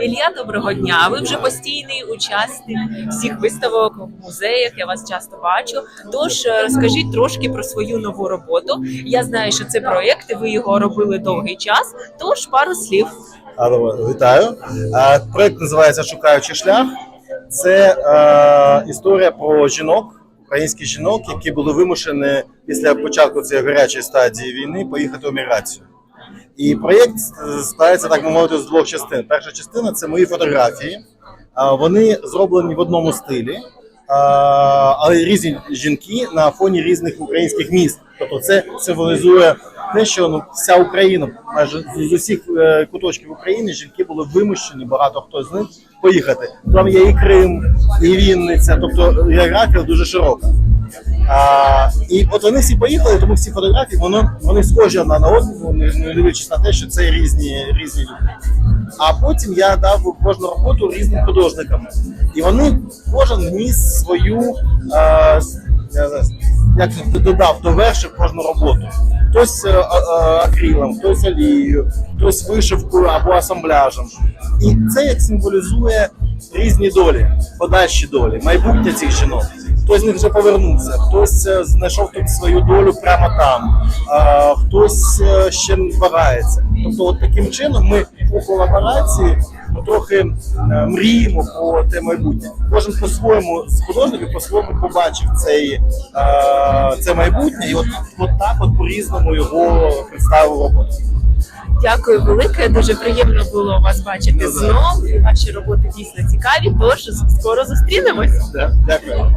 Ілля, доброго дня. Ви вже постійний учасник всіх виставок в музеях. Я вас часто бачу. Тож е, розкажіть трошки про свою нову роботу. Я знаю, що це проєкт, і ви його робили довгий час. Тож пару слів. Алло, вітаю. А, Проект називається Шукаючи шлях. Це е, історія про жінок, українських жінок, які були вимушені після початку цієї гарячої стадії війни поїхати у міграцію. І проєкт складається, так би мовити, з двох частин. Перша частина це мої фотографії. Вони зроблені в одному стилі, але різні жінки на фоні різних українських міст. Тобто це символізує те, що ну, вся Україна, майже з з усіх е, куточків України, жінки були вимушені, багато хто з них поїхати. Там є і Крим, і Вінниця, тобто географія дуже широка. А, і от вони всі поїхали, тому всі фотографії вони, вони схожі одна на одну, не дивлячись на те, що це різні, різні люди. А потім я дав кожну роботу різним художникам. І вони кожен вніс свою знаю, як додав до вершів кожну роботу. Хтось е, акрилом, хтось олією, хтось вишивкою або асамбляжем. І це як символізує різні долі, подальші долі, майбутнє цих жінок. Хтось з них вже повернувся, хтось е, знайшов тут свою долю прямо там, а, хтось е, ще вагається. Тобто, от таким чином ми у колаборації ну, трохи е, мріємо про те майбутнє. Кожен по-своєму з художників по-своєму побачив цей, е, це майбутнє, і от, от так от по-різному його представив роботу. Дякую велике. Дуже приємно було вас бачити знов. І Ваші роботи дійсно цікаві. Тож скоро зустрінемось. Дякую.